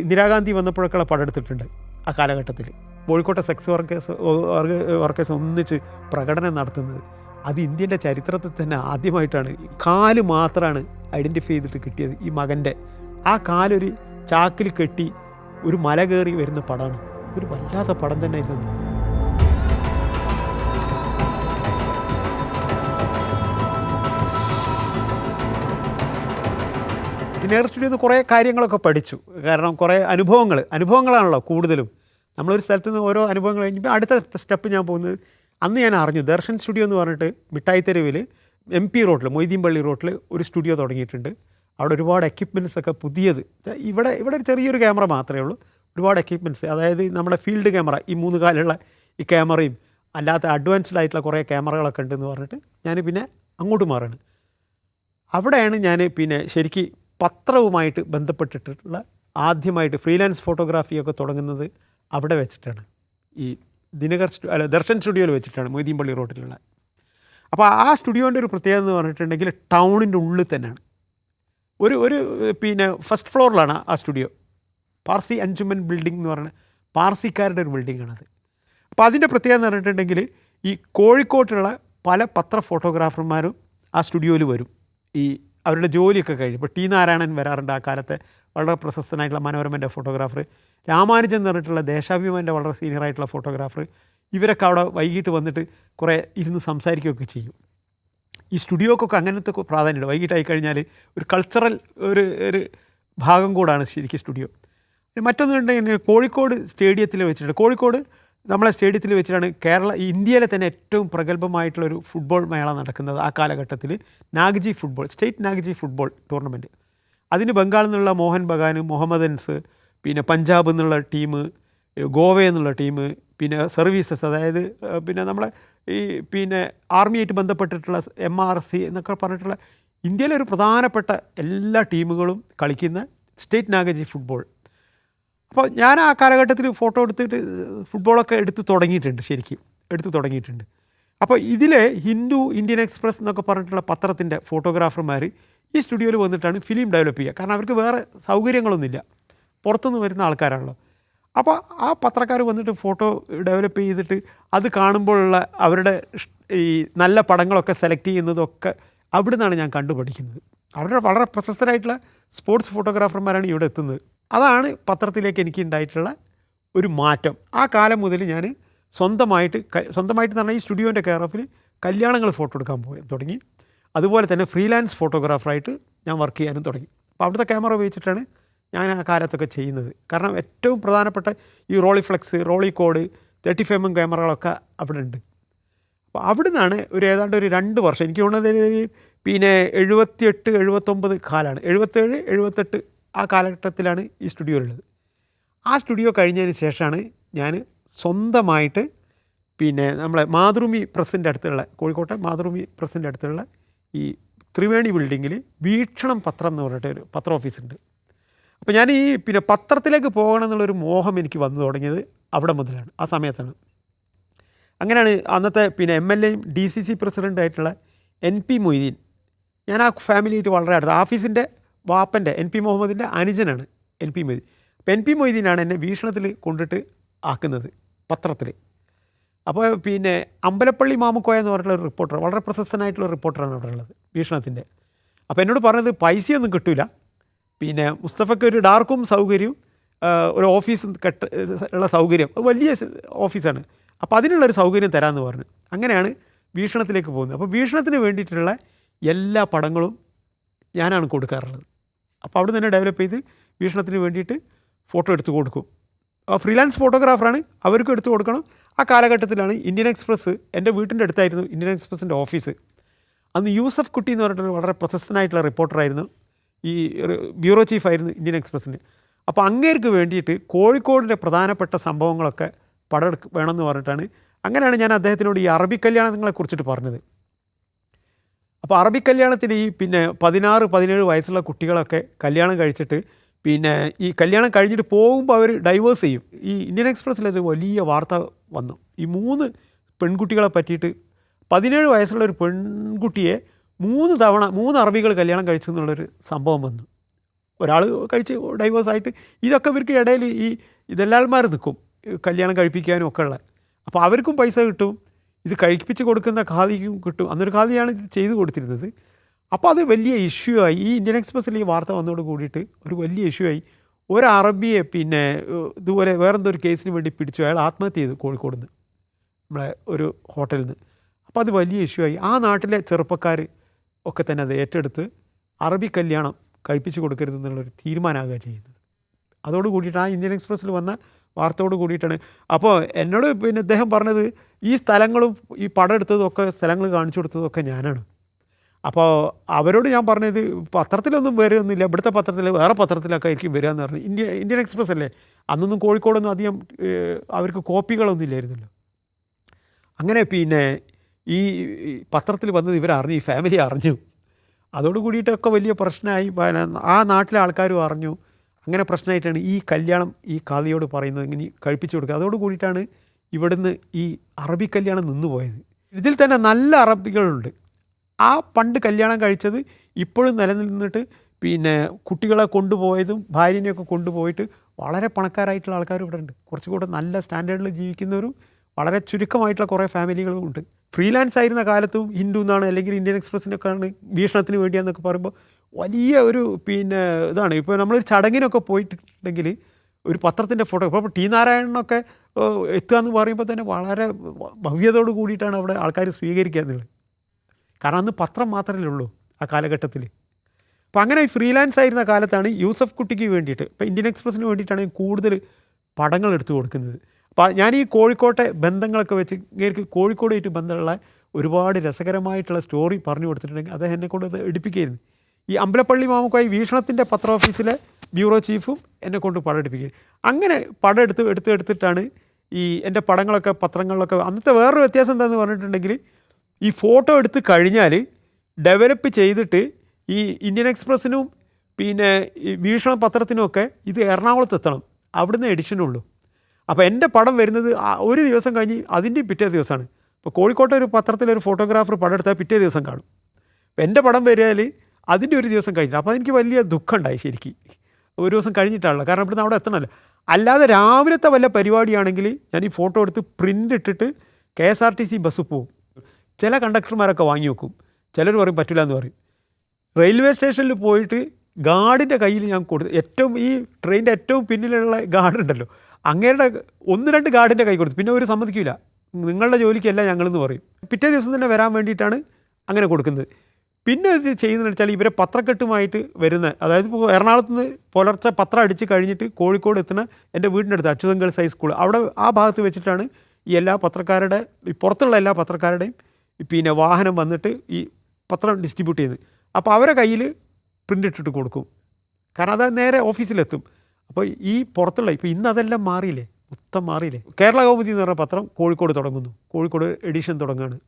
ഇന്ദിരാഗാന്ധി വന്നപ്പോഴൊക്കെ പടം എടുത്തിട്ടുണ്ട് ആ കാലഘട്ടത്തിൽ. കോഴിക്കോട്ടെ സെക്സ് വർക്കേഴ്സ് വർക്കേഴ്സ് ഒന്നിച്ച് പ്രകടനം നടത്തുന്നത്. അത് ഇന്ത്യന്റെ ചരിത്രത്തിൽ തന്നെ ആദ്യമായിട്ടാണ്. കാൽ മാത്രമാണ് ഐഡന്റിഫൈ ചെയ്തിട്ട് കിട്ടിയത് ഈ മകന്റെ. ആ കാലൊരു ചാക്കിൽ കെട്ടി ഒരു മല കയറി വരുന്ന പടമാണ്. ഒരു വല്ലാത്ത പടം തന്നെ ആയിരുന്നു. ദിനേർ നിന്ന് കുറേ കാര്യങ്ങളൊക്കെ പഠിച്ചു. കാരണം കുറേ അനുഭവങ്ങൾ അനുഭവങ്ങളാണല്ലോ കൂടുതലും. നമ്മളൊരു സ്ഥലത്ത് നിന്ന് ഓരോ അനുഭവങ്ങൾ കഴിഞ്ഞപ്പോൾ അടുത്ത സ്റ്റെപ്പ് ഞാൻ പോകുന്നത് അന്ന് ഞാൻ അറിഞ്ഞു ദർശൻ സ്റ്റുഡിയോ എന്ന് പറഞ്ഞിട്ട് മിഠായി തെരുവിൽ എം പി റോഡിൽ മൊയ്തീൻപള്ളി റോഡിൽ ഒരു സ്റ്റുഡിയോ തുടങ്ങിയിട്ടുണ്ട്. അവിടെ ഒരുപാട് എക്യുപ്മെന്റ്സ് ഒക്കെ പുതിയത്. ഇവിടെ ഇവിടെ ഒരു ചെറിയൊരു ക്യാമറ മാത്രമേ ഉള്ളൂ. ഒരുപാട് എക്യുപ്മെന്റ്സ് അതായത് നമ്മുടെ ഫീൽഡ് ക്യാമറ ഈ മൂന്ന് കാലുള്ള ഈ ക്യാമറയും അല്ലാത്ത അഡ്വാൻസ്ഡ് ആയിട്ടുള്ള കുറേ ക്യാമറകളൊക്കെ ഉണ്ടെന്ന് പറഞ്ഞിട്ട് ഞാൻ പിന്നെ അങ്ങോട്ട് മാറാണ് അവിടെയാണ് ഞാൻ പിന്നെ ശരിക്ക് പത്രവുമായിട്ട് ബന്ധപ്പെട്ടിട്ടുള്ള ആദ്യമായിട്ട് ഫ്രീലാൻസ് ഫോട്ടോഗ്രാഫിയൊക്കെ തുടങ്ങുന്നത് അവിടെ വെച്ചിട്ടാണ്. ഈ ദിനകർ അല്ല ദർശൻ സ്റ്റുഡിയോയിൽ വെച്ചിട്ടാണ് മൊയ്തീൻപള്ളി റോഡിലുള്ള അപ്പോൾ ആ സ്റ്റുഡിയോന്റെ ഒരു പ്രത്യേകത എന്ന് പറഞ്ഞിട്ടുണ്ടെങ്കിൽ ടൗണിന്റെ ഉള്ളിൽ തന്നെയാണ്. ഒരു ഒരു പിന്നെ ഫസ്റ്റ് ഫ്ലോറിലാണ് ആ സ്റ്റുഡിയോ. പാർസി അഞ്ചുമൻ ബിൽഡിംഗ് എന്ന് പറയുന്നത് പാർസിക്കാരുടെ ഒരു ബിൽഡിങ്ങാണത്. അപ്പോൾ അതിന്റെ പ്രത്യേകത എന്ന് പറഞ്ഞിട്ടുണ്ടെങ്കിൽ ഈ കോഴിക്കോട്ടുള്ള പല പത്ര ഫോട്ടോഗ്രാഫർമാരും ആ സ്റ്റുഡിയോയിൽ വരും. ഈ അവരുടെ ജോലിയൊക്കെ കഴിഞ്ഞ്. ഇപ്പോൾ ടി നാരായണൻ വരാറുണ്ട് ആ കാലത്തെ. വളരെ പ്രശസ്തനായിട്ടുള്ള മനോരമന്റെ ഫോട്ടോഗ്രാഫർ. രാമാനുജൻ എന്ന് പറഞ്ഞിട്ടുള്ള ദേശാഭിമാന്റെ വളരെ സീനിയർ ആയിട്ടുള്ള ഫോട്ടോഗ്രാഫർ. ഇവരൊക്കെ അവിടെ വൈകിട്ട് വന്നിട്ട് കുറേ ഇരുന്ന് സംസാരിക്കുകയൊക്കെ ചെയ്യും. ഈ സ്റ്റുഡിയോക്കൊക്കെ അങ്ങനത്തെ പ്രാധാന്യമുണ്ട്. വൈകിട്ടായി കഴിഞ്ഞാൽ ഒരു കൾച്ചറൽ ഒരു ഒരു ഭാഗം കൂടാണ് ശരിക്കും സ്റ്റുഡിയോ. മറ്റൊന്നുണ്ടെങ്കിൽ കോഴിക്കോട് സ്റ്റേഡിയത്തിൽ വെച്ചിട്ടുണ്ട്. കോഴിക്കോട് നമ്മളെ സ്റ്റേഡിയത്തിൽ വെച്ചിട്ടാണ് കേരള ഇന്ത്യയിലെ തന്നെ ഏറ്റവും പ്രഗത്ഭമായിട്ടുള്ള ഒരു ഫുട്ബോൾ മേള നടക്കുന്നത് ആ കാലഘട്ടത്തിൽ. Nagji football state Nagji football tournament. അതിന് ബംഗാളിൽ നിന്നുള്ള മോഹൻ ബഗാൻ മുഹമ്മദൻസ് പിന്നെ പഞ്ചാബ് എന്നുള്ള ടീം ഗോവ എന്നുള്ള ടീം പിന്നെ സർവീസസ് അതായത് പിന്നെ നമ്മളെ ഈ പിന്നെ ആർമിയായിട്ട് ബന്ധപ്പെട്ടിട്ടുള്ള എം ആർ സി എന്നൊക്കെ പറഞ്ഞിട്ടുള്ള ഇന്ത്യയിലെ ഒരു പ്രധാനപ്പെട്ട എല്ലാ ടീമുകളും കളിക്കുന്ന സ്റ്റേറ്റ് നാഗജി ഫുട്ബോൾ അപ്പോൾ ഞാൻ ആ കാലഘട്ടത്തിൽ ഫോട്ടോ എടുത്തിട്ട് ഫുട്ബോളൊക്കെ എടുത്ത് തുടങ്ങിയിട്ടുണ്ട് ശരിക്കും എടുത്ത് തുടങ്ങിയിട്ടുണ്ട്. അപ്പോൾ ഇതിലെ ഹിന്ദു ഇന്ത്യൻ എക്സ്പ്രസ് എന്നൊക്കെ പറഞ്ഞിട്ടുള്ള പത്രത്തിന്റെ ഫോട്ടോഗ്രാഫർമാർ ഈ സ്റ്റുഡിയോയിൽ വന്നിട്ടാണ് ഫിലിം ഡെവലപ്പ് ചെയ്യുക. കാരണം അവർക്ക് വേറെ സൗകര്യങ്ങളൊന്നുമില്ല. പുറത്തുനിന്ന് വരുന്ന ആൾക്കാരാണല്ലോ. അപ്പോൾ ആ പത്രക്കാർ വന്നിട്ട് ഫോട്ടോ ഡെവലപ്പ് ചെയ്തിട്ട് അത് കാണുമ്പോഴുള്ള അവരുടെ ഈ നല്ല പടങ്ങളൊക്കെ സെലക്ട് ചെയ്യുന്നതൊക്കെ അവിടെ നിന്നാണ് ഞാൻ കണ്ടുപഠിക്കുന്നത്. അവരുടെ വളരെ പ്രശസ്തരായിട്ടുള്ള സ്പോർട്സ് ഫോട്ടോഗ്രാഫർമാരാണ് ഇവിടെ എത്തുന്നത്. അതാണ് പത്രത്തിലേക്ക് എനിക്ക് ഉണ്ടായിട്ടുള്ള ഒരു മാറ്റം. ആ കാലം മുതൽ ഞാൻ സ്വന്തമായിട്ട് സ്വന്തമായിട്ട് തന്നെ ഈ സ്റ്റുഡിയോന്റെ കെയർ ഓഫിൽ കല്യാണങ്ങൾ ഫോട്ടോ എടുക്കാൻ പോയി തുടങ്ങി. അതുപോലെ തന്നെ ഫ്രീലാൻസ് ഫോട്ടോഗ്രാഫറായിട്ട് ഞാൻ വർക്ക് ചെയ്യാനും തുടങ്ങി. അപ്പോൾ അവിടുത്തെ ക്യാമറ ഉപയോഗിച്ചിട്ടാണ് ഞാൻ ആ കാലത്തൊക്കെ ചെയ്യുന്നത്. കാരണം ഏറ്റവും പ്രധാനപ്പെട്ട ഈ Rolleiflex Rolleicord thirty five M ക്യാമറകളൊക്കെ അവിടെ ഉണ്ട് അപ്പോൾ അവിടെ നിന്നാണ് ഒരു ഏതാണ്ട് ഒരു രണ്ട് വർഷം എനിക്ക് തോന്നുന്നത് പിന്നെ എഴുപത്തിയെട്ട് എഴുപത്തൊമ്പത് കാലമാണ് എഴുപത്തേഴ് എഴുപത്തെട്ട് ആ കാലഘട്ടത്തിലാണ് ഈ സ്റ്റുഡിയോ ഉള്ളത്. ആ സ്റ്റുഡിയോ കഴിഞ്ഞതിന് ശേഷമാണ് ഞാൻ സ്വന്തമായിട്ട് പിന്നെ നമ്മളെ മാതൃഭൂമി പ്രസിന്റെ അടുത്തുള്ള കോഴിക്കോട്ടെ മാതൃഭൂമി പ്രസിന്റെ അടുത്തുള്ള ഈ ത്രിവേണി ബിൽഡിങ്ങിൽ വീക്ഷണം പത്രം എന്ന് പറഞ്ഞിട്ട് ഒരു പത്ര ഓഫീസുണ്ട്. അപ്പോൾ ഞാൻ ഈ പിന്നെ പത്രത്തിലേക്ക് പോകണം എന്നുള്ളൊരു മോഹം എനിക്ക് വന്നു തുടങ്ങിയത് അവിടെ മുതലാണ് ആ സമയത്താണ്. അങ്ങനെയാണ് അന്നത്തെ പിന്നെ എം എൽ എയും ഡി സി സി പ്രസിഡന്റായിട്ടുള്ള എൻ പി മൊയ്തീൻ ഞാൻ ആ ഫാമിലിയായിട്ട് വളരെ അടുത്ത് ഓഫീസിന്റെ വാപ്പന്റെ എൻ പി മുഹമ്മദിന്റെ അനുജനാണ് എൻ പി മൊയ്തീൻ. അപ്പോൾ എൻ പി മൊയ്തീനാണ് എന്നെ വീക്ഷണത്തിൽ കൊണ്ടിട്ട് ആക്കുന്നത് പത്രത്തിൽ. അപ്പോൾ പിന്നെ അമ്പലപ്പള്ളി മാമുക്കോയ എന്ന് പറഞ്ഞിട്ടുള്ള ഒരു റിപ്പോർട്ടർ വളരെ പ്രശസ്തനായിട്ടുള്ള റിപ്പോർട്ടറാണ് അവിടെ ഉള്ളത് വീക്ഷണത്തിന്റെ. അപ്പോൾ എന്നോട് പറഞ്ഞത് പൈസയൊന്നും കിട്ടില്ല പിന്നെ മുസ്തഫയ്ക്ക് ഒരു ഡാർക്കും സൗകര്യവും ഒരു ഓഫീസും കെട്ട ഉള്ള സൗകര്യം വലിയ ഓഫീസാണ്. അപ്പോൾ അതിനുള്ളൊരു സൗകര്യം തരാമെന്ന് പറഞ്ഞു. അങ്ങനെയാണ് വീക്ഷണത്തിലേക്ക് പോകുന്നത്. അപ്പോൾ വീക്ഷണത്തിന് വേണ്ടിയിട്ടുള്ള എല്ലാ പടങ്ങളും ഞാനാണ് കൊടുക്കാറുള്ളത്. അപ്പോൾ അവിടെ തന്നെ ഡെവലപ്പ് ചെയ്ത് വീക്ഷണത്തിന് വേണ്ടിയിട്ട് ഫോട്ടോ എടുത്തു കൊടുക്കും. ഫ്രീലാൻസ് ഫോട്ടോഗ്രാഫറാണ് അവർക്കും എടുത്തു കൊടുക്കണം. ആ കാലഘട്ടത്തിലാണ് ഇന്ത്യൻ എക്സ്പ്രസ് എന്റെ വീട്ടിന്റെ അടുത്തായിരുന്നു ഇന്ത്യൻ എക്സ്പ്രസിന്റെ ഓഫീസ് അന്ന് യൂസഫ് കുട്ടി എന്ന് പറഞ്ഞിട്ടുള്ള വളരെ പ്രശസ്തനായിട്ടുള്ള റിപ്പോർട്ടറായിരുന്നു ഈ ബ്യൂറോ ബ്യൂറോ ചീഫായിരുന്നു ഇന്ത്യൻ എക്സ്പ്രസിന് അപ്പോൾ അങ്ങേർക്ക് വേണ്ടിയിട്ട് കോഴിക്കോടിന്റെ പ്രധാനപ്പെട്ട സംഭവങ്ങളൊക്കെ പടം വേണമെന്ന് പറഞ്ഞിട്ടാണ് അങ്ങനെയാണ് ഞാൻ അദ്ദേഹത്തിനോട് ഈ അറബി കല്യാണങ്ങളെ കുറിച്ചിട്ട് പറഞ്ഞത്. അപ്പോൾ അറബി കല്യാണത്തിൽ ഈ പിന്നെ പതിനാറ് പതിനേഴ് വയസ്സുള്ള കുട്ടികളൊക്കെ കല്യാണം കഴിച്ചിട്ട് പിന്നെ ഈ കല്യാണം കഴിഞ്ഞിട്ട് പോകുമ്പോൾ അവർ ഡൈവേഴ്സ് ചെയ്യും. ഈ ഇന്ത്യൻ എക്സ്പ്രസ്സിലൊരു വലിയ വാർത്ത വന്നു. ഈ മൂന്ന് പെൺകുട്ടികളെ പറ്റിയിട്ട് പതിനേഴ് വയസ്സുള്ള ഒരു പെൺകുട്ടിയെ മൂന്ന് തവണ മൂന്ന് അറബികൾ കല്യാണം കഴിച്ചു എന്നുള്ളൊരു സംഭവം വന്നു. ഒരാൾ കഴിച്ച് ഡൈവേഴ്സ് ആയിട്ട് ഇതൊക്കെ ഇവർക്ക് ഇടയിൽ ഈ ഇതെല്ലാൽമാർ നിൽക്കും കല്യാണം കഴിപ്പിക്കാനും ഒക്കെ ഉള്ള. അപ്പോൾ അവർക്കും പൈസ കിട്ടും. ഇത് കഴിപ്പിച്ച് കൊടുക്കുന്ന ഖാദിക്കും കിട്ടും. അന്നൊരു ഖാദിയാണ് ഇത് ചെയ്തു കൊടുത്തിരുന്നത്. അപ്പോൾ അത് വലിയ ഇഷ്യൂ ആയി. ഈ ഇന്ത്യൻ എക്സ്പ്രസ്സിൽ ഈ വാർത്ത വന്നതോട് കൂടിയിട്ട് ഒരു വലിയ ഇഷ്യൂ ആയി. ഒരു അറബിയെ പിന്നെ ഇതുപോലെ വേറെന്തോ ഒരു കേസിന് വേണ്ടി പിടിച്ചു. അയാൾ ആത്മഹത്യ ചെയ്തു കോഴിക്കോട് നിന്ന് നമ്മളെ ഒരു ഹോട്ടലിൽ നിന്ന് അപ്പോൾ അത് വലിയ ഇഷ്യൂ ആയി. ആ നാട്ടിലെ ചെറുപ്പക്കാർ ഒക്കെ തന്നെ അത് ഏറ്റെടുത്ത് അറബി കല്യാണം കഴിപ്പിച്ച് കൊടുക്കരുത് എന്നുള്ളൊരു തീരുമാനമാകുക ചെയ്യുന്നത്. അതോട് കൂടിയിട്ട് ആ ഇന്ത്യൻ എക്സ്പ്രസ്സിൽ വന്ന വാർത്തയോട് കൂടിയിട്ടാണ്. അപ്പോൾ എന്നോട് പിന്നെ ഇദ്ദേഹം പറഞ്ഞത് ഈ സ്ഥലങ്ങളും ഈ പടം എടുത്തതും ഒക്കെ സ്ഥലങ്ങൾ കാണിച്ചു കൊടുത്തതും ഒക്കെ ഞാനാണ്. അപ്പോൾ അവരോട് ഞാൻ പറഞ്ഞത് പത്രത്തിലൊന്നും വരുന്നില്ല ഇവിടുത്തെ പത്രത്തിൽ വേറെ പത്രത്തിലൊക്കെ ആയിരിക്കും വരിക എന്ന് പറഞ്ഞു. ഇന്ത്യ ഇന്ത്യൻ എക്സ്പ്രസ് അല്ലേ? അന്നൊന്നും കോഴിക്കോടൊന്നും അധികം അവർക്ക് കോപ്പികളൊന്നും ഇല്ലായിരുന്നല്ലോ. അങ്ങനെ പിന്നെ ഈ പത്രത്തിൽ വന്നത് ഇവരറിഞ്ഞു ഈ ഫാമിലി അറിഞ്ഞു. അതോട് കൂടിയിട്ടൊക്കെ വലിയ പ്രശ്നമായി ആ നാട്ടിലെ ആൾക്കാരും അറിഞ്ഞു. അങ്ങനെ പ്രശ്നമായിട്ടാണ് ഈ കല്യാണം ഈ കാതിയോട് പറയുന്നത് ഇങ്ങനെ കഴിപ്പിച്ചു കൊടുക്കുക. അതോട് കൂടിയിട്ടാണ് ഇവിടുന്ന് ഈ അറബി കല്യാണം നിന്നുപോയത് ഇതിൽ തന്നെ നല്ല അറബികളുണ്ട്. ആ പണ്ട് കല്യാണം കഴിച്ചത് ഇപ്പോഴും നിലനിന്നിട്ട് പിന്നെ കുട്ടികളെ കൊണ്ടുപോയതും ഭാര്യനെയൊക്കെ കൊണ്ടുപോയിട്ട് വളരെ പണക്കാരായിട്ടുള്ള ആൾക്കാരും ഇവിടെ ഉണ്ട്. കുറച്ചുകൂടെ നല്ല സ്റ്റാൻഡേർഡിൽ ജീവിക്കുന്നവരും വളരെ ചുരുക്കമായിട്ടുള്ള കുറേ ഫാമിലികളും ഉണ്ട്. ഫ്രീലാൻസ് ആയിരുന്ന കാലത്തും ഹിന്ദു എന്നാണ് അല്ലെങ്കിൽ ഇന്ത്യൻ എക്സ്പ്രസ്സിനൊക്കെയാണ് ഭീഷണത്തിന് വേണ്ടിയാന്നൊക്കെ പറയുമ്പോൾ വലിയ ഒരു പിന്നെ ഇതാണ്. ഇപ്പോൾ നമ്മളൊരു ചടങ്ങിനൊക്കെ പോയിട്ടുണ്ടെങ്കിൽ ഒരു പത്രത്തിന്റെ ഫോട്ടോ ഇപ്പോൾ ടി നാരായണനൊക്കെ എത്തുക എന്ന് പറയുമ്പോൾ തന്നെ വളരെ ഭവ്യതയോട് കൂടിയിട്ടാണ് അവിടെ ആൾക്കാർ സ്വീകരിക്കുക എന്നുള്ളത്. കാരണം അന്ന് പത്രം മാത്രമല്ലേ ഉള്ളൂ ആ കാലഘട്ടത്തിൽ അപ്പോൾ അങ്ങനെ ഫ്രീലാൻസ് ആയിരുന്ന കാലത്താണ് യൂസഫ് കുട്ടിക്ക് വേണ്ടിയിട്ട് ഇപ്പോൾ ഇന്ത്യൻ എക്സ്പ്രസ്സിന് വേണ്ടിയിട്ടാണ് കൂടുതൽ പടങ്ങൾ എടുത്തു കൊടുക്കുന്നത്. അപ്പോൾ ഞാൻ ഈ കോഴിക്കോട്ടെ ബന്ധങ്ങളൊക്കെ വെച്ച് ഇങ്ങനെ കോഴിക്കോടായിട്ട് ബന്ധമുള്ള ഒരുപാട് രസകരമായിട്ടുള്ള സ്റ്റോറി പറഞ്ഞു കൊടുത്തിട്ടുണ്ടെങ്കിൽ അദ്ദേഹം എന്നെ കൊണ്ട് അത് എടുപ്പിക്കുകയായിരുന്നു. ഈ അമ്പലപ്പള്ളി മാമുക്കായി വീക്ഷണത്തിന്റെ പത്ര ഓഫീസിലെ ബ്യൂറോ ചീഫും എന്നെ കൊണ്ട് പടം എടുപ്പിക്കുക അങ്ങനെ പടം എടുത്ത് എടുത്ത് എടുത്തിട്ടാണ് ഈ എന്റെ പടങ്ങളൊക്കെ പത്രങ്ങളിലൊക്കെ അന്നത്തെ വേറൊരു വ്യത്യാസം എന്താണെന്ന് പറഞ്ഞിട്ടുണ്ടെങ്കിൽ ഈ ഫോട്ടോ എടുത്ത് കഴിഞ്ഞാൽ ഡെവലപ്പ് ചെയ്തിട്ട് ഈ ഇന്ത്യൻ എക്സ്പ്രസ്സിനും പിന്നെ ഈ വീക്ഷണ പത്രത്തിനുമൊക്കെ ഇത് എറണാകുളത്ത് എത്തണം. അവിടുന്ന് എഡിഷനുള്ളൂ അപ്പോൾ എന്റെ പടം വരുന്നത് ഒരു ദിവസം കഴിഞ്ഞ് അതിന്റെയും പിറ്റേ ദിവസമാണ്. ഇപ്പോൾ കോഴിക്കോട്ടെ ഒരു പത്രത്തിലൊരു ഫോട്ടോഗ്രാഫർ പടം എടുത്താൽ പിറ്റേ ദിവസം കാണും. അപ്പോൾ എന്റെ പടം വരികയാൽ അതിന്റെ ഒരു ദിവസം കഴിഞ്ഞിട്ട് അപ്പോൾ എനിക്ക് വലിയ ദുഃഖമുണ്ടായി ശരിക്കും. ഒരു ദിവസം കഴിഞ്ഞിട്ടാണല്ലോ. കാരണം ഇവിടുന്ന് അവിടെ എത്തണമല്ലോ. അല്ലാതെ രാവിലത്തെ വല്ല പരിപാടിയാണെങ്കിൽ ഞാൻ ഈ ഫോട്ടോ എടുത്ത് പ്രിന്റ് ഇട്ടിട്ട് K S R T C bus പോവും. ചില കണ്ടക്ടർമാരൊക്കെ വാങ്ങി വെക്കും. ചിലർ പറയും പറ്റില്ല എന്ന് പറയും. റെയിൽവേ സ്റ്റേഷനിൽ പോയിട്ട് ഗാർഡിന്റെ കയ്യിൽ ഞാൻ കൊടുത്തു ഏറ്റവും ഈ ട്രെയിനിന്റെ ഏറ്റവും പിന്നിലുള്ള ഗാർഡ് ഉണ്ടല്ലോ. അങ്ങേരുടെ ഒന്ന് രണ്ട് ഗാർഡിന്റെ കൈ കൊടുത്തു. പിന്നെ ഒരു സമ്മതിക്കില്ല നിങ്ങളുടെ ജോലിക്കല്ല ഞങ്ങളെന്ന് പറയും. പിറ്റേ ദിവസം തന്നെ വരാൻ വേണ്ടിയിട്ടാണ് അങ്ങനെ കൊടുക്കുന്നത്. പിന്നെ ഇത് ചെയ്യുന്നതെന്ന് വെച്ചാൽ ഇവരെ പത്രക്കെട്ടുമായിട്ട് വരുന്ന അതായത് ഇപ്പോൾ എറണാകുളത്ത് നിന്ന് പുലർച്ചെ പത്രം അടിച്ച് കഴിഞ്ഞിട്ട് കോഴിക്കോട് എത്തുന്ന എന്റെ വീടിന്റെ അടുത്ത് അച്യുതൻ ഗേൾസ് ഹൈസ്കൂൾ അവിടെ ആ ഭാഗത്ത് വെച്ചിട്ടാണ് ഈ എല്ലാ പത്രക്കാരുടെ ഈ പുറത്തുള്ള എല്ലാ പത്രക്കാരുടെയും പിന്നെ വാഹനം വന്നിട്ട് ഈ പത്രം ഡിസ്ട്രിബ്യൂട്ട് ചെയ്യുന്നത്. അപ്പോൾ അവരെ കയ്യിൽ പ്രിന്റ് ഇട്ടിട്ട് കൊടുക്കും. കാരണം അത് നേരെ ഓഫീസിലെത്തും. അപ്പോൾ ഈ പുറത്തുള്ള ഇപ്പോൾ ഇന്ന് അതെല്ലാം മാറിയില്ലേ? മൊത്തം മാറിയില്ലേ? കേരള കൗമുദി എന്ന് പറഞ്ഞ പത്രം കോഴിക്കോട് തുടങ്ങുന്നു. കോഴിക്കോട് എഡിഷൻ തുടങ്ങുകയാണ്.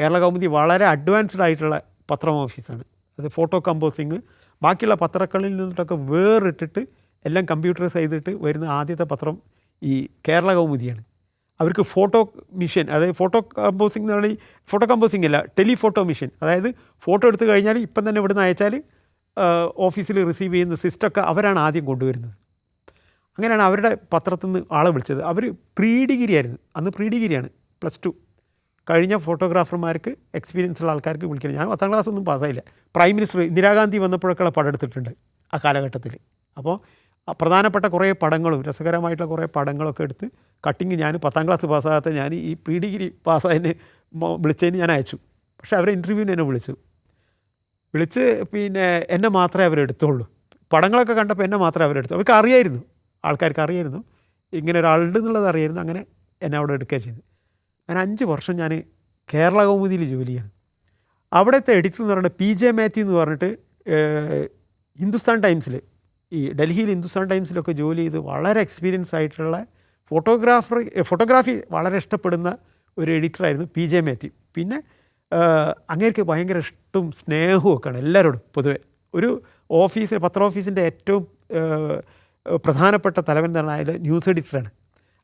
കേരള കൗമുദി വളരെ അഡ്വാൻസ്ഡ് ആയിട്ടുള്ള പത്രം ഓഫീസാണ്. അത് ഫോട്ടോ കമ്പോസിങ്. ബാക്കിയുള്ള പത്രങ്ങളിൽ നിന്നിട്ടൊക്കെ വേറിട്ടിട്ട് എല്ലാം കമ്പ്യൂട്ടറൈസ് ചെയ്തിട്ട് വരുന്ന ആദ്യത്തെ പത്രം ഈ കേരള കൗമുദിയാണ്. അവർക്ക് ഫോട്ടോ മിഷൻ അതായത് ഫോട്ടോ കമ്പോസിംഗ് എന്ന് പറഞ്ഞാൽ ഫോട്ടോ കമ്പോസിംഗ് അല്ല ടെലിഫോട്ടോ മിഷൻ. അതായത് ഫോട്ടോ എടുത്തു കഴിഞ്ഞാൽ ഇപ്പം തന്നെ ഇവിടുന്ന് അയച്ചാൽ ഓഫീസിൽ റിസീവ് ചെയ്യുന്ന സിസ്റ്റമൊക്കെ അവരാണ് ആദ്യം കൊണ്ടുവരുന്നത്. അങ്ങനെയാണ് അവരുടെ പത്രത്തിൽ നിന്ന് ആളെ വിളിച്ചത്. അവർ പ്രീ ഡിഗ്രി ആയിരുന്നു അന്ന് പ്രീ ഡിഗ്രിയാണ് പ്ലസ് ടു. കഴിഞ്ഞ ഫോട്ടോഗ്രാഫർമാർക്ക് എക്സ്പീരിയൻസ് ഉള്ള ആൾക്കാർക്ക് വിളിക്കണം. ഞാൻ പത്താം ക്ലാസ് ഒന്നും പാസ്സായില്ല പ്രൈം മിനിസ്റ്റർ ഇന്ദിരാഗാന്ധി വന്നപ്പോഴൊക്കെയുള്ള പടം എടുത്തിട്ടുണ്ട് ആ കാലഘട്ടത്തിൽ. അപ്പോൾ പ്രധാനപ്പെട്ട കുറേ പടങ്ങളും രസകരമായിട്ടുള്ള കുറേ പടങ്ങളൊക്കെ എടുത്ത് കട്ടിങ് ഞാൻ പത്താം ക്ലാസ് പാസ്സാകാത്ത ഞാൻ ഈ പി ഡിഗ്രി പാസ്സായതിന് വിളിച്ചതിന് ഞാൻ അയച്ചു. പക്ഷേ അവരെ ഇന്റർവ്യൂവിന് എന്നെ വിളിച്ചു. വിളിച്ച് പിന്നെ എന്നെ മാത്രമേ അവരെടുത്തുള്ളൂ പടങ്ങളൊക്കെ കണ്ടപ്പോൾ എന്നെ മാത്രമേ അവരെടുത്തു അവർക്ക് അറിയായിരുന്നു. ആൾക്കാർക്ക് അറിയായിരുന്നു. ഇങ്ങനെ ഒരാളുണ്ട് എന്നുള്ളത് അറിയായിരുന്നു. അങ്ങനെ എന്നെ അവിടെ എടുക്കുക ചെയ്തു. ഞാൻ അഞ്ച് വർഷം ഞാൻ കേരള കൗമുദിയിൽ ജോലിയാണ്. അവിടുത്തെ എഡിറ്റർ എന്ന് പറയുന്നത് പി ജെ മാത്യു എന്ന് പറഞ്ഞിട്ട് ഹിന്ദുസ്ഥാൻ ടൈംസിൽ ഈ ഡൽഹിയിൽ ഹിന്ദുസ്ഥാൻ ടൈംസിലൊക്കെ ജോലി ചെയ്ത് വളരെ എക്സ്പീരിയൻസ് ആയിട്ടുള്ള ഫോട്ടോഗ്രാഫർ ഫോട്ടോഗ്രാഫി വളരെ ഇഷ്ടപ്പെടുന്ന ഒരു എഡിറ്ററായിരുന്നു പി ജെ മാത്യു. പിന്നെ അങ്ങേർക്ക് ഭയങ്കര ഇഷ്ടവും സ്നേഹവും ഒക്കെയാണ് എല്ലാവരോടും പൊതുവെ. ഒരു ഓഫീസ് പത്ര ഓഫീസിന്റെ ഏറ്റവും പ്രധാനപ്പെട്ട തലവൻ പറഞ്ഞാൽ അതിൽ ന്യൂസ് എഡിറ്ററാണ്.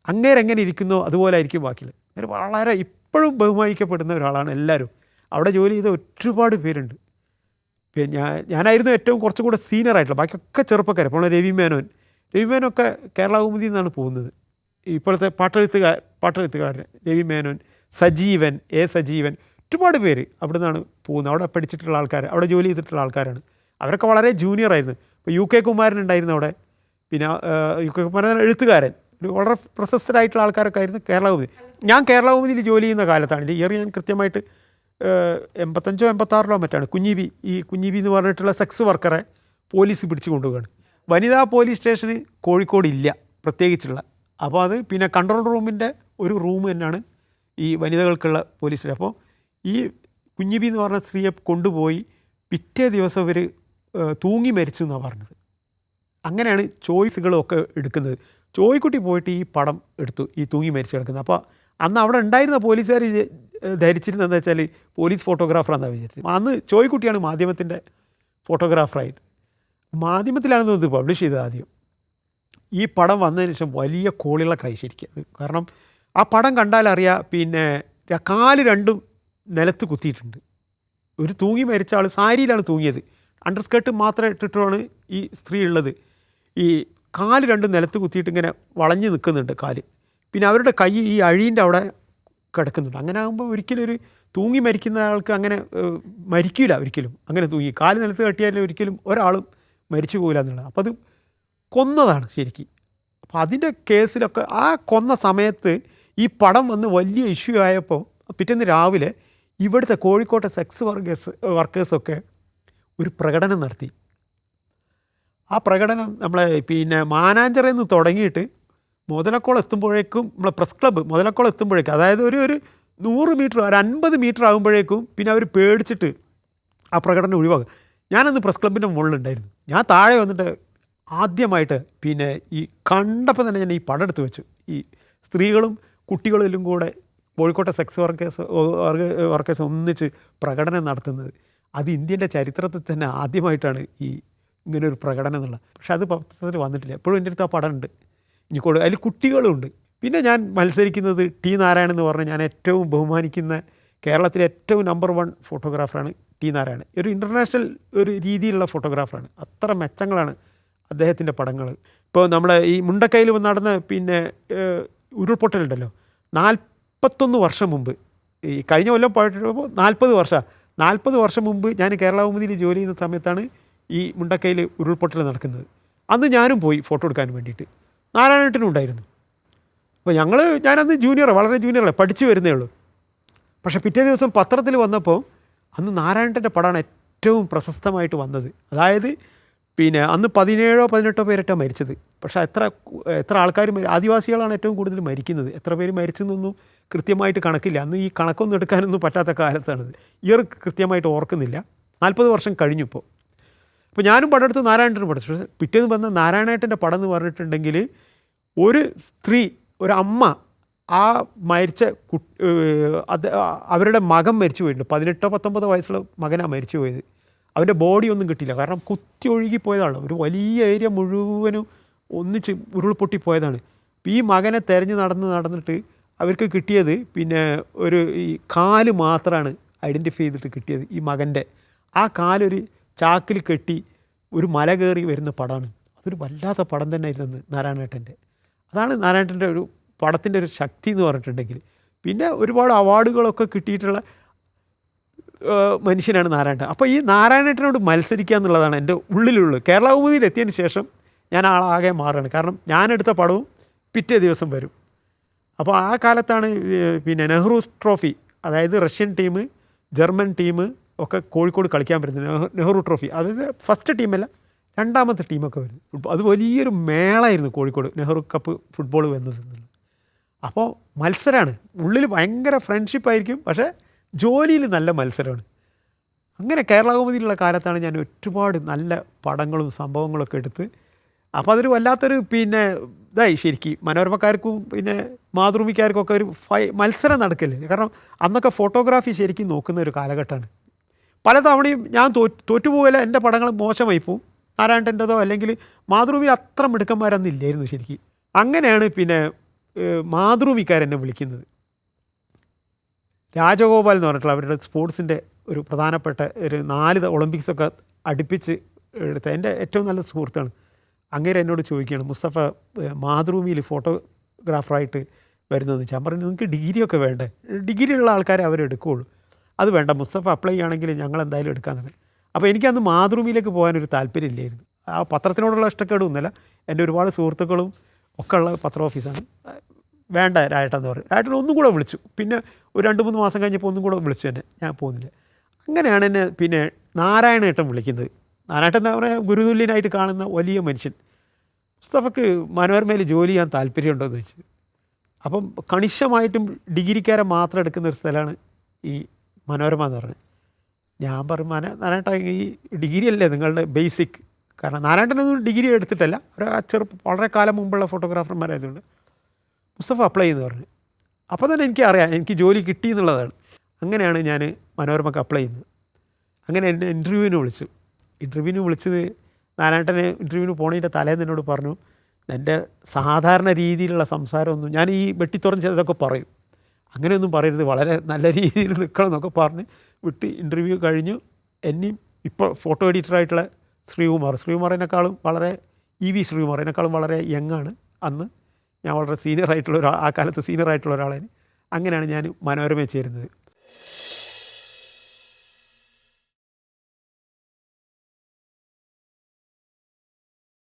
അങ്ങേരെങ്ങനെ ഇരിക്കുന്നോ അതുപോലെ ആയിരിക്കും ബാക്കിയിൽ അങ്ങനെ വളരെ ഇപ്പോഴും ബഹുമാനിക്കപ്പെടുന്ന ഒരാളാണ് എല്ലാവരും. അവിടെ ജോലി ചെയ്ത ഒരുപാട് പേരുണ്ട്. പിന്നെ ഞാൻ ഞാനായിരുന്നു ഏറ്റവും കുറച്ചും കൂടെ സീനിയർ ആയിട്ടുള്ള ബാക്കിയൊക്കെ ചെറുപ്പക്കാർ ഇപ്പോൾ രവി മേനോൻ. രവി മേനൊക്കെ കേരള കൗമുദി നിന്നാണ് പോകുന്നത്. ഇപ്പോഴത്തെ പാട്ടെഴുത്തുകാർ പാട്ടെഴുത്തുകാരൻ രവി മേനോൻ സജീവൻ എ സജീവൻ ഒരുപാട് പേര് അവിടെ നിന്നാണ് പോകുന്നത്. അവിടെ പഠിച്ചിട്ടുള്ള ആൾക്കാർ അവിടെ ജോലി ചെയ്തിട്ടുള്ള ആൾക്കാരാണ്. അവരൊക്കെ വളരെ ജൂനിയർ ആയിരുന്നു. ഇപ്പോൾ യു കെ കുമാരൻ ഉണ്ടായിരുന്നു അവിടെ. പിന്നെ യു കെ കുമാരൻ എഴുത്തുകാരൻ. ഒരു വളരെ പ്രശസ്തരായിട്ടുള്ള ആൾക്കാരൊക്കെ ആയിരുന്നു കേരള ഞാൻ കേരള ജോലി ചെയ്യുന്ന കാലത്താണ്. ഇയർ ഞാൻ കൃത്യമായിട്ട് എൺപത്തഞ്ചോ എൺപത്താറിലോ മറ്റാണ്. കുഞ്ഞിബി ഈ കുഞ്ഞിബി എന്ന് പറഞ്ഞിട്ടുള്ള സെക്സ് വർക്കറെ പോലീസ് പിടിച്ചു കൊണ്ടുപോവുകയാണ്. വനിതാ പോലീസ് സ്റ്റേഷന് കോഴിക്കോട് ഇല്ല പ്രത്യേകിച്ചുള്ള. അപ്പോൾ അത് പിന്നെ കൺട്രോൾ റൂമിന്റെ ഒരു റൂം തന്നെയാണ് ഈ വനിതകൾക്കുള്ള പോലീസ് സ്റ്റേഷൻ. അപ്പോൾ ഈ കുഞ്ഞിബി എന്ന് പറഞ്ഞ സ്ത്രീയെ കൊണ്ടുപോയി പിറ്റേ ദിവസം ഇവർ തൂങ്ങി മരിച്ചു എന്നാണ് പറഞ്ഞത്. അങ്ങനെയാണ് ചോയ്സുകളൊക്കെ എടുക്കുന്നത്. ചോയ്ക്കുട്ടി പോയിട്ട് ഈ പടം എടുത്തു ഈ തൂങ്ങി മരിച്ചു കിടക്കുന്നത് അപ്പോൾ അന്ന് അവിടെ ഉണ്ടായിരുന്ന പോലീസുകാർ ധരിച്ചിരുന്നത് വെച്ചാൽ പോലീസ് ഫോട്ടോഗ്രാഫർ എന്നാണ് വിചാരിച്ചത് അന്ന് ചോയ്ക്കുട്ടിയാണ് മാധ്യമത്തിന്റെ ഫോട്ടോഗ്രാഫറായിട്ട്. മാധ്യമത്തിലാണ് ഇത് പബ്ലിഷ് ചെയ്തത് ആദ്യം. ഈ പടം വന്നതിന് ശേഷം വലിയ കോളിള ശരിക്കും. കാരണം ആ പടം കണ്ടാലറിയാം പിന്നെ കാൽ രണ്ടും നിലത്ത് കുത്തിയിട്ടുണ്ട്. ഒരു തൂങ്ങി മരിച്ച ആൾ സാരിയിലാണ് തൂങ്ങിയത്. അണ്ടർ സ്കേർട്ട് മാത്രം ഇട്ടിട്ടാണ് ഈ സ്ത്രീ ഉള്ളത്. ഈ കാൽ രണ്ട് നിലത്ത് കുത്തിയിട്ട് ഇങ്ങനെ വളഞ്ഞ് നിൽക്കുന്നുണ്ട് കാൽ. പിന്നെ അവരുടെ കൈ ഈ അഴീന്റെ അവിടെ കിടക്കുന്നുണ്ട്. അങ്ങനെ ആകുമ്പോൾ ഒരിക്കലും ഒരു തൂങ്ങി മരിക്കുന്ന ആൾക്ക് അങ്ങനെ മരിക്കില്ല ഒരിക്കലും. അങ്ങനെ തൂങ്ങി. കാൽ നിലത്ത് കെട്ടിയാൽ ഒരിക്കലും ഒരാളും മരിച്ചു പോകില്ല എന്നുള്ളത്. അപ്പോൾ അത് കൊന്നതാണ് ശരിക്കും. അപ്പോൾ അതിന്റെ കേസിലൊക്കെ ആ കൊന്ന സമയത്ത് ഈ പടം വന്ന് വലിയ ഇഷ്യൂ ആയപ്പോൾ പിറ്റേന്ന് രാവിലെ ഇവിടുത്തെ കോഴിക്കോട്ടെ സെക്സ് വർക്കേഴ്സ് വർക്കേഴ്സൊക്കെ ഒരു പ്രകടനം നടത്തി. ആ പ്രകടനം നമ്മളെ പിന്നെ മാനാഞ്ചറിൽ നിന്ന് തുടങ്ങിയിട്ട് മുതലക്കോളം എത്തുമ്പോഴേക്കും നമ്മളെ പ്രസ് ക്ലബ്ബ് മുതലക്കോളം എത്തുമ്പോഴേക്കും അതായത് ഒരു ഒരു നൂറ് മീറ്റർ ഒരു അൻപത് മീറ്റർ ആകുമ്പോഴേക്കും പിന്നെ അവർ പേടിച്ചിട്ട് ആ പ്രകടനം ഒഴിവാക്കും. ഞാനന്ന് പ്രസ് ക്ലബിന്റെ മുകളിലുണ്ടായിരുന്നു. ഞാൻ താഴെ വന്നിട്ട് ആദ്യമായിട്ട് പിന്നെ ഈ കണ്ടപ്പോൾ തന്നെ ഞാൻ ഈ പടം എടുത്ത് വെച്ചു. ഈ സ്ത്രീകളും കുട്ടികളിലും കൂടെ കോഴിക്കോട്ടെ സെക്സ് വർക്കേഴ്സ് വർക്കേഴ്സ് ഒന്നിച്ച് പ്രകടനം നടത്തുന്നത്. അത് ഇന്ത്യന്റെ ചരിത്രത്തിൽ തന്നെ ആദ്യമായിട്ടാണ് ഈ ഇങ്ങനെ ഒരു പ്രകടനം എന്നുള്ളത്. പക്ഷെ അത് പത്രത്തിൽ വന്നിട്ടില്ല. എപ്പോഴും എന്റെ അടുത്ത് ആ പടം ഉണ്ട് ഇനി കൊടു അതിൽ കുട്ടികളുണ്ട് പിന്നെ ഞാൻ മത്സരിക്കുന്നത് ടി നാരായണൻ എന്ന് പറഞ്ഞാൽ ഞാൻ ഏറ്റവും ബഹുമാനിക്കുന്ന കേരളത്തിലെ ഏറ്റവും നമ്പർ വൺ ഫോട്ടോഗ്രാഫറാണ് ടി നാരായണൻ. ഒരു ഇന്റർനാഷണൽ ഒരു രീതിയിലുള്ള ഫോട്ടോഗ്രാഫറാണ് അത്ര മെച്ചങ്ങളാണ് അദ്ദേഹത്തിന്റെ പടങ്ങൾ. ഇപ്പോൾ നമ്മുടെ ഈ മുണ്ടക്കയിൽ നടന്ന പിന്നെ ഉരുൾപൊട്ടലുണ്ടല്ലോ. നാൽപ്പത്തൊന്ന് വർഷം മുമ്പ് ഈ കഴിഞ്ഞ കൊല്ലം പോയപ്പോൾ നാൽപ്പത് വർഷം നാൽപ്പത് വർഷം മുമ്പ് ഞാൻ കേരള കൗമുദിയിൽ ജോലി ചെയ്യുന്ന സമയത്താണ് ഈ മുണ്ടക്കയിൽ ഉരുൾപൊട്ടൽ നടക്കുന്നത്. അന്ന് ഞാനും പോയി ഫോട്ടോ എടുക്കാൻ വേണ്ടിയിട്ട്. നാരായണേട്ടനും ഉണ്ടായിരുന്നു. അപ്പോൾ ഞങ്ങൾ ഞാനന്ന് ജൂനിയർ വളരെ ജൂനിയറല്ലേ പഠിച്ചു വരുന്നേ ഉള്ളൂ. പക്ഷേ പിറ്റേ ദിവസം പത്രത്തിൽ വന്നപ്പോൾ അന്ന് നാരായണന്റെ പടമാണ് ഏറ്റവും പ്രശസ്തമായിട്ട് വന്നത്. അതായത് പിന്നെ അന്ന് പതിനേഴോ പതിനെട്ടോ പേരട്ടോ മരിച്ചത്. പക്ഷേ എത്ര എത്ര ആൾക്കാർ ആദിവാസികളാണ് ഏറ്റവും കൂടുതൽ മരിക്കുന്നത്. എത്ര പേര് മരിച്ചെന്നൊന്നും കൃത്യമായിട്ട് കണക്കില്ല. അന്ന് ഈ കണക്കൊന്നും എടുക്കാനൊന്നും പറ്റാത്ത കാലത്താണിത്. ഇയർ കൃത്യമായിട്ട് ഓർക്കുന്നില്ല. നാൽപ്പത് വർഷം കഴിഞ്ഞു ഇപ്പോൾ. അപ്പോൾ ഞാനും പടം എടുത്ത് നാരായണേട്ടന് പഠിച്ചു പക്ഷേ പിറ്റേന്ന് വന്ന നാരായണേട്ടന്റെ പടം എന്ന് പറഞ്ഞിട്ടുണ്ടെങ്കിൽ ഒരു സ്ത്രീ ഒരു അമ്മ ആ മരിച്ച കു അത് അവരുടെ മകൻ മരിച്ചു പോയിട്ടുണ്ട്. പതിനെട്ടോ പത്തൊമ്പതോ വയസ്സുള്ള മകനാണ് മരിച്ചു പോയത്. അവന്റെ ബോഡി ഒന്നും കിട്ടിയില്ല. കാരണം കുത്തി ഒഴുകി പോയതാണ്. ഒരു വലിയ ഏരിയ മുഴുവനും ഒന്നിച്ച് ഉരുൾപൊട്ടി പോയതാണ്. ഈ മകനെ തെരഞ്ഞ് നടന്ന് നടന്നിട്ട് അവർക്ക് കിട്ടിയത് പിന്നെ ഒരു ഈ കാൽ മാത്രമാണ് ഐഡന്റിഫൈ ചെയ്തിട്ട് കിട്ടിയത് ഈ മകന്റെ ആ കാലൊരു ചാക്കിൽ കെട്ടി ഒരു മല കയറി വരുന്ന പടമാണ്. അതൊരു വല്ലാത്ത പടം തന്നെ ആയിരുന്നു നാരായണേട്ടന്റെ. അതാണ് നാരായണേട്ടന്റെ ഒരു പടത്തിന്റെ ഒരു ശക്തി എന്ന് പറഞ്ഞിട്ടുണ്ടെങ്കിൽ. പിന്നെ ഒരുപാട് അവാർഡുകളൊക്കെ കിട്ടിയിട്ടുള്ള മനുഷ്യനാണ് നാരായണൻ. അപ്പോൾ ഈ നാരായണേട്ടനോട് മത്സരിക്കുക എന്നുള്ളതാണ് എന്റെ ഉള്ളിലുള്ളത്. കേരള എത്തിയതിന് ശേഷം ഞാൻ ആളാകെ മാറുകയാണ്. കാരണം ഞാനെടുത്ത പടവും പിറ്റേ ദിവസം വരും. അപ്പോൾ ആ കാലത്താണ് പിന്നെ നെഹ്റു ട്രോഫി അതായത് റഷ്യൻ ടീം ജർമ്മൻ ടീം ഒക്കെ കോഴിക്കോട് കളിക്കാൻ പറ്റുന്ന നെഹ്റു- ട്രോഫി. അതായത് ഫസ്റ്റ് ടീമല്ല രണ്ടാമത്തെ ടീമൊക്കെ വരുന്നു ഫുട്ബോൾ അത് വലിയൊരു മേളായിരുന്നു കോഴിക്കോട് നെഹ്റു കപ്പ് ഫുട്ബോൾ വന്നത് അപ്പോൾ മത്സരമാണ് ഉള്ളിൽ ഭയങ്കര ഫ്രണ്ട്ഷിപ്പ് ആയിരിക്കും പക്ഷേ ജോലിയിൽ നല്ല മത്സരമാണ് അങ്ങനെ കേരള കാലത്താണ് ഞാൻ ഒരുപാട് നല്ല പടങ്ങളും സംഭവങ്ങളൊക്കെ എടുത്ത് അപ്പോൾ അതൊരു വല്ലാത്തൊരു പിന്നെ ഇതായി ശരിക്കും. മനോരമക്കാർക്കും പിന്നെ മാതൃഭൂമിക്കാർക്കും ഒക്കെ ഒരു ഫൈ മത്സരം നടക്കല്ലേ കാരണം അന്നൊക്കെ ഫോട്ടോഗ്രാഫി ശരിക്കും നോക്കുന്ന ഒരു കാലഘട്ടമാണ്. പല തവണയും ഞാൻ തോറ്റ് തോറ്റുപോകല എന്റെ പടങ്ങൾ മോശമായി പോവും. നാരായണന്റെതോ അല്ലെങ്കിൽ മാതൃഭൂമിയിൽ അത്ര മിടുക്കന്മാരൊന്നും ഇല്ലായിരുന്നു ശരിക്കും. അങ്ങനെയാണ് പിന്നെ മാതൃഭൂമിക്കാരെന്നെ വിളിക്കുന്നത്. രാജഗോപാൽ എന്ന് പറഞ്ഞിട്ടുള്ള അവരുടെ സ്പോർട്സിന്റെ ഒരു പ്രധാനപ്പെട്ട ഒരു നാല് ഒളിമ്പിക്സൊക്കെ അടുപ്പിച്ച് എടുത്ത എന്റെ ഏറ്റവും നല്ല സുഹൃത്താണ്. അങ്ങേരെ എന്നോട് ചോദിക്കുകയാണ് മുസ്തഫ മാതൃഭൂമിയിൽ ഫോട്ടോഗ്രാഫറായിട്ട് വരുന്നത് ഞാൻ പറഞ്ഞു നിങ്ങൾക്ക് ഡിഗ്രിയൊക്കെ വേണ്ടേ? ഡിഗ്രി ഉള്ള ആൾക്കാരെ അവരെടുക്കുകയുള്ളൂ അത് വേണ്ട. മുസ്തഫ അപ്ലൈ ചെയ്യുകയാണെങ്കിൽ ഞങ്ങൾ എന്തായാലും എടുക്കാൻ തന്നെ. അപ്പോൾ എനിക്കന്ന് മാതൃഭൂമിയിലേക്ക് പോകാനൊരു താല്പര്യമില്ലായിരുന്നു. ആ പത്രത്തിനോടുള്ള ഇഷ്ടക്കേടൊന്നുമില്ല എന്റെ ഒരുപാട് സുഹൃത്തുക്കളും ഒക്കെ ഉള്ള പത്ര ഓഫീസാണ്. വേണ്ട രായട്ടെന്ന് പറഞ്ഞു. രാട്ടൻ ഒന്നും കൂടെ വിളിച്ചു. പിന്നെ ഒരു രണ്ട് മൂന്ന് മാസം കഴിഞ്ഞപ്പോൾ ഒന്നും കൂടെ വിളിച്ചു എന്നെ. ഞാൻ പോകുന്നില്ല. അങ്ങനെയാണ് എന്നെ പിന്നെ നാരായണേട്ടൻ വിളിക്കുന്നത്. നാരായണേട്ടൻ എന്താ പറയുക ഗുരുതുല്യനായിട്ട് കാണുന്ന വലിയ മനുഷ്യൻ. മുസ്തഫക്ക് മനോരമയിൽ ജോലി ചെയ്യാൻ താല്പര്യമുണ്ടോ എന്ന് ചോദിച്ചു. അപ്പം കണിശമായിട്ടും ഡിഗ്രിക്കാരെ മാത്രം എടുക്കുന്ന ഒരു സ്ഥലമാണ് ഈ മനോരമ എന്ന് പറഞ്ഞു. ഞാൻ പറഞ്ഞു മന നാരായണ ഈ ഡിഗ്രി അല്ലേ നിങ്ങളുടെ ബേസിക് കാരണം നാരായണനൊന്നും ഡിഗ്രി എടുത്തിട്ടല്ല. ഒരു ചെറുപ്പം വളരെ കാലം മുമ്പുള്ള ഫോട്ടോഗ്രാഫർമാരായതുകൊണ്ട് മുസ്തഫ അപ്ലൈ ചെയ്യുന്നു പറഞ്ഞു. അപ്പോൾ തന്നെ എനിക്കറിയാം എനിക്ക് ജോലി കിട്ടി എന്നുള്ളതാണ്. അങ്ങനെയാണ് ഞാൻ മനോരമക്ക് അപ്ലൈ ചെയ്യുന്നത്. അങ്ങനെ എന്നെ ഇന്റർവ്യൂവിന് വിളിച്ചു. ഇന്റർവ്യൂവിന് വിളിച്ചത് നാരായണനെ ഇന്റർവ്യൂവിന് പോണതിന്റെ തലേന്ന് എന്നോട് പറഞ്ഞു എന്റെ സാധാരണ രീതിയിലുള്ള സംസാരമൊന്നും ഞാൻ ഈ വെട്ടിത്തുറഞ്ഞതൊക്കെ പറയും. അങ്ങനെയൊന്നും പറയരുത്. വളരെ നല്ല രീതിയിൽ നിൽക്കണം എന്നൊക്കെ പറഞ്ഞ് വിട്ട് ഇന്റർവ്യൂ കഴിഞ്ഞു. എന്നെയും ഇപ്പോൾ ഫോട്ടോ എഡിറ്ററായിട്ടുള്ള ശ്രീകുമാർ. ശ്രീകുമാറിനേക്കാളും വളരെ ഇ വി ശ്രീകുമാറിനേക്കാളും വളരെ യങ്ങാണ് അന്ന് ഞാൻ വളരെ സീനിയർ ആയിട്ടുള്ള ഒരാൾ ആ കാലത്ത് സീനിയർ ആയിട്ടുള്ള ഒരാളാണ് അങ്ങനെയാണ് ഞാൻ മനോരമയിൽ ചേരുന്നത്.